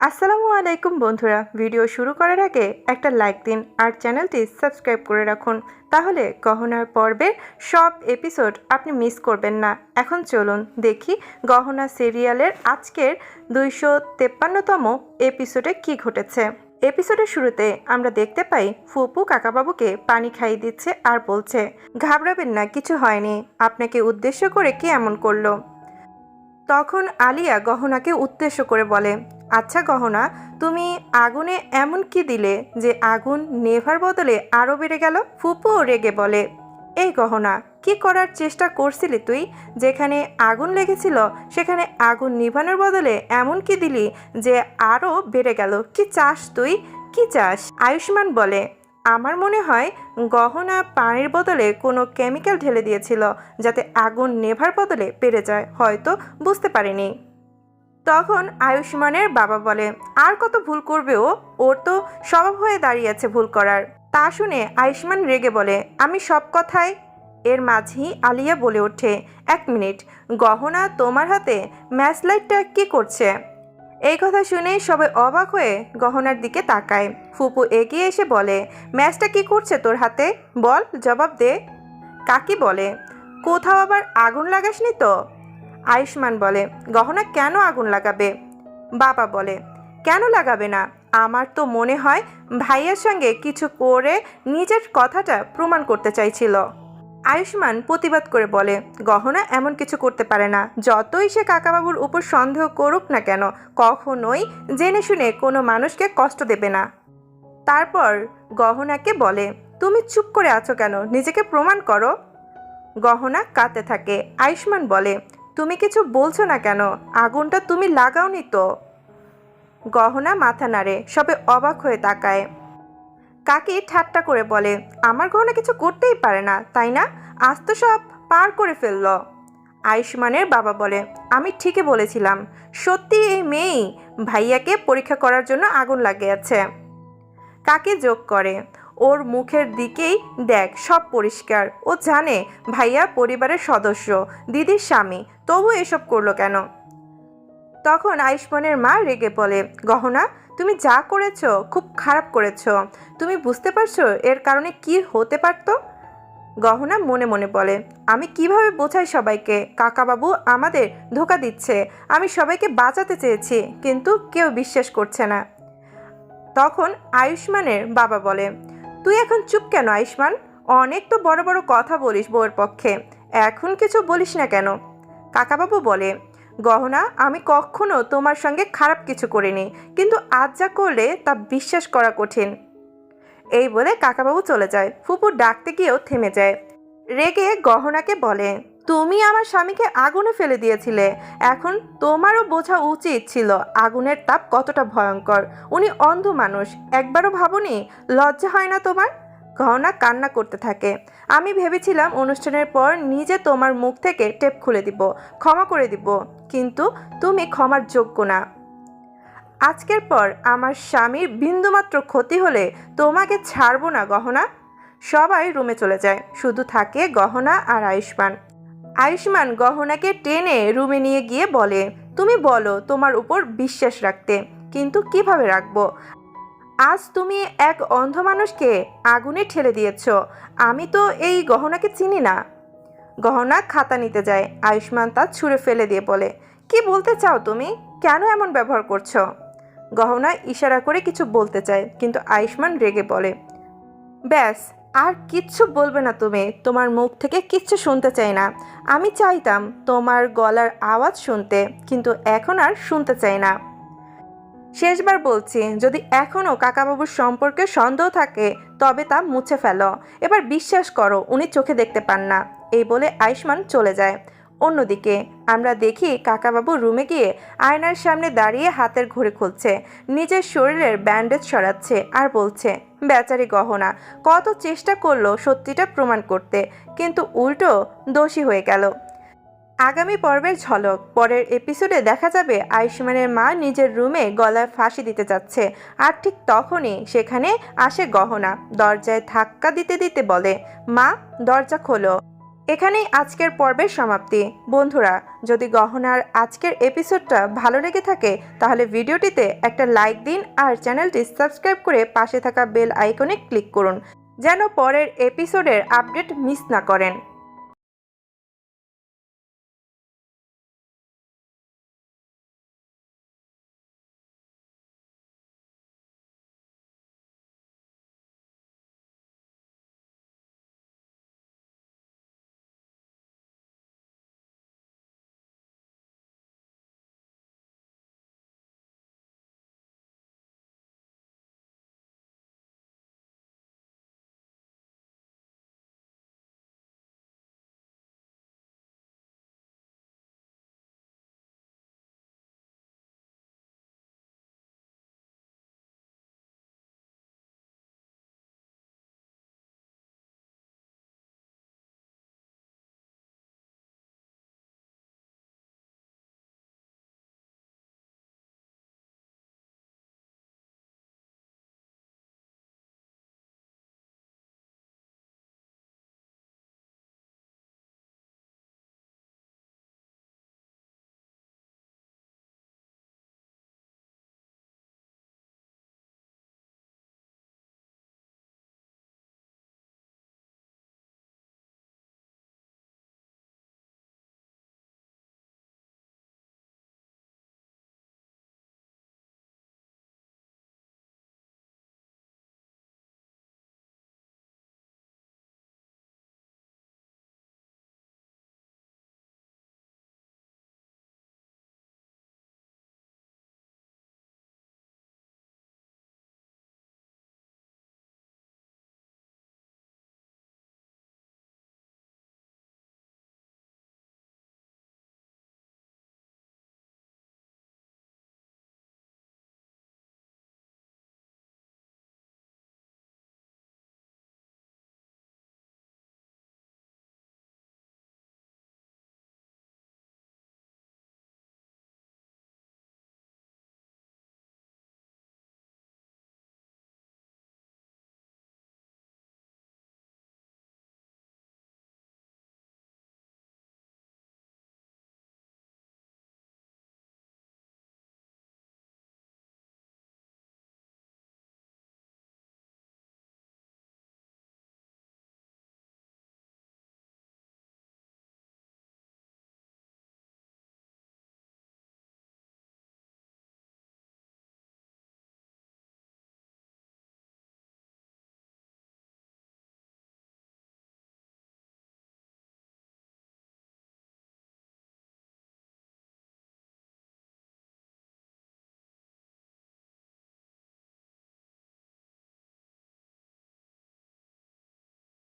আসসালামু আলাইকুম বন্ধুরা। ভিডিও শুরু করার আগে একটা লাইক দিন আর চ্যানেলটি সাবস্ক্রাইব করে রাখুন। তাহলে গহনার পর্বের সব এপিসোড আপনি মিস করবেন না। এখন চলুন দেখি গহনা সিরিয়ালের আজকের দুইশো তেপ্পান্নতম এপিসোডে কি ঘটেছে। এপিসোডের শুরুতে আমরা দেখতে পাই ফুপু কাকাবাবুকে পানি খাইয়ে দিচ্ছে আর বলছে, ঘাবড়াবেন না, কিছু হয়নি। আপনাকে উদ্দেশ্য করে কি এমন করল? তখন আলিয়া গহনাকে উদ্দেশ্য করে বলে আচ্ছা গহনা, তুমি আগুনে এমন কি দিলে যে আগুন নেভার বদলে আরও বেড়ে গেল? ফুপুও রেগে বলে, এই গহনা, কি করার চেষ্টা করছিলি তুই? যেখানে আগুন লেগেছিল, সেখানে আগুন নিভানোর বদলে এমন কি দিলি যে আরও বেড়ে গেল? কি চাস তুই? কি চাস? আয়ুষ্মান বলে আমার মনে হয় গহনা পানির বদলে কোনো কেমিক্যাল ঢেলে দিয়েছিল, যাতে আগুন নেভার বদলে পেরে যায়, হয়তো বুঝতে পারিনি। তখন আয়ুষ্মানের বাবা বলে, আর কত ভুল করবে ও? ওর তো স্বভাব হয়ে দাঁড়িয়েছে ভুল করার। তা শুনে আয়ুষ্মান রেগে বলে, আমি সব কথাই? এর মাঝেই আলিয়া বলে ওঠে, এক মিনিট, গহনা তোমার হাতে? ম্যাচ লাইটটা কী করছে? এই কথা শুনে সবাই অবাক হয়ে গহনার দিকে তাকায়। ফুপু এগিয়ে এসে বলে, ম্যাচটা কি করছে তোর হাতে? বল, জবাব দে। কাকি বলে, কোথাও আবার আগুন লাগাসনি তো? আয়ুষ্মান বলে, গহনা কেন আগুন লাগাবে? বাবা বলে, কেন লাগাবে না? আমার তো মনে হয় ভাইয়ের সঙ্গে কিছু করে নিজের কথাটা প্রমাণ করতে চাইছিল। আয়ুষ্মান প্রতিবাদ করে বলে, গহনা এমন কিছু করতে পারে না। যতই সে কাকাবাবুর উপর সন্দেহ করুক না কেন, কখনোই জেনে শুনে কোনো মানুষকে কষ্ট দেবে না। তারপর গহনাকে বলে, তুমি চুপ করে আছো কেন? নিজেকে প্রমাণ করো। গহনা কাঁদতে থাকে। আয়ুষ্মান বলে, তুমি কিছু বলছো না কেন? আগুনটা তুমি লাগাওনি তো? গহনা মাথা নাড়ে, সবে অবাক হয়ে তাকায়। কাকি ঠাট্টা করে বলে? আমার গহনা কিছু করতেই পারে না, তাই না? আজ তো সব পার করে ফেলল। আয়ুষ্মানের বাবা বলে, আমি ঠিকই বলেছিলাম। সত্যি এই মেয়েই ভাইয়াকে পরীক্ষা করার জন্য আগুন লাগিয়েছে। কাকে যোগ করে? ওর মুখের দিকেই দেখ, সব পরিষ্কার। ও জানে ভাইয়া পরিবারের সদস্য, দিদির স্বামী। তবু এসব করল কেন? তখন আয়ুষ্মানের মা রেগে বলে, গহনা তুমি যা করেছ খুব খারাপ করেছ। তুমি বুঝতে পারছ এর কারণে কি হতে পারতো? গহনা মনে মনে বলে, আমি কীভাবে বোঝাই সবাইকে? কাকাবাবু আমাদের ধোকা দিচ্ছে। আমি সবাইকে বাঁচাতে চেয়েছি, কিন্তু কেউ বিশ্বাস করছে না। তখন আয়ুষ্মানের বাবা বলে, তুই এখন চুপ কেন আয়ুষ্মান? অনেক তো বড় বড় কথা বলিস বউয়ের পক্ষে। এখন কিছু বলিস না কেন? কাকাবাবু বলে গহনা, আমি কখনো তোমার সঙ্গে খারাপ কিছু করিনি, কিন্তু আজ যা করলে তা বিশ্বাস করা কঠিন। এই বলে কাকাবাবু চলে যায়। ফুপু ডাকতে গিয়েও থেমে যায়। রেগে গহনাকে বলে, তুমি আমার স্বামীকে আগুনে ফেলে দিয়েছিলে। এখন তোমারও বোঝা উচিত ছিল আগুনের তাপ কতটা ভয়ঙ্কর। উনি অন্ধ মানুষ। একবারও ভাবনি? লজ্জা হয় না তোমার? গহনা কান্না করতে থাকে। আমি ভেবেছিলাম অনুষ্ঠানের পর নিজে তোমার মুখ থেকে টেপ খুলে দিব, ক্ষমা করে দিব, কিন্তু তুমি ক্ষমার যোগ্য না। আজকের পর আমার স্বামীর বিন্দুমাত্র ক্ষতি হলে তোমাকে ছাড়বো না, গহনা। সবাই রুমে চলে যায়, শুধু থাকে গহনা আর আয়ুষ্মান। আয়ুষ্মান গহনাকে টেনে রুমে নিয়ে গিয়ে বলে, তুমি বলো তোমার উপর বিশ্বাস রাখতে, কিন্তু কীভাবে রাখব? আজ তুমি এক অন্ধ মানুষকে আগুনে ঠেলে দিয়েছ। আমি তো এই গহনাকে চিনি না। গহনা খাতা নিতে যায়। আয়ুষ্মান তা ছুঁড়ে ফেলে দিয়ে বলে, কি বলতে চাও তুমি? কেন এমন ব্যবহার করছ? গহনা ইশারা করে কিছু বলতে চায়, কিন্তু আয়ুষ্মান রেগে বলে, ব্যাস, আর কিচ্ছু বলবে না তুমি। তোমার মুখ থেকে কিচ্ছু শুনতে চাই না। আমি চাইতাম তোমার গলার আওয়াজ শুনতে, কিন্তু এখন আর শুনতে চাই না। শেষবার বলছি, যদি এখনও কাকাবাবুর সম্পর্কে সন্দেহ থাকে, তবে তা মুছে ফেলো। এবার বিশ্বাস করো, উনি চোখে দেখতে পান না। এই বলে আয়ুষ্মান চলে যায়। অন্যদিকে, আমরা দেখি কাকাবাবু রুমে গিয়ে আয়নার সামনে দাঁড়িয়ে হাতের ঘড়ি খুলছে। নিজের শরীরের ব্যান্ডেজ সরাচ্ছে আর বলছে, বেচারি গহনা, কত চেষ্টা করল সত্যিটা প্রমাণ করতে, কিন্তু উল্টো দোষী হয়ে গেল। আগামী পর্বের ঝলক। পরের এপিসোডে দেখা যাবে আয়ুষ্মানের মা নিজের রুমে গলায় ফাঁসি দিতে যাচ্ছে। আর ঠিক তখনই সেখানে আসে গহনা। দরজায় ধাক্কা দিতে দিতে বলে, মা, দরজা খোলো। এখানেই আজকের পর্বের সমাপ্তি। বন্ধুরা, যদি গহনার আজকের এপিসোডটা ভালো লেগে থাকে, তাহলে ভিডিওটিতে একটা লাইক দিন আর চ্যানেলটি সাবস্ক্রাইব করে পাশে থাকা বেল আইকনে ক্লিক করুন, যেন পরের এপিসোডের আপডেট মিস না করেন।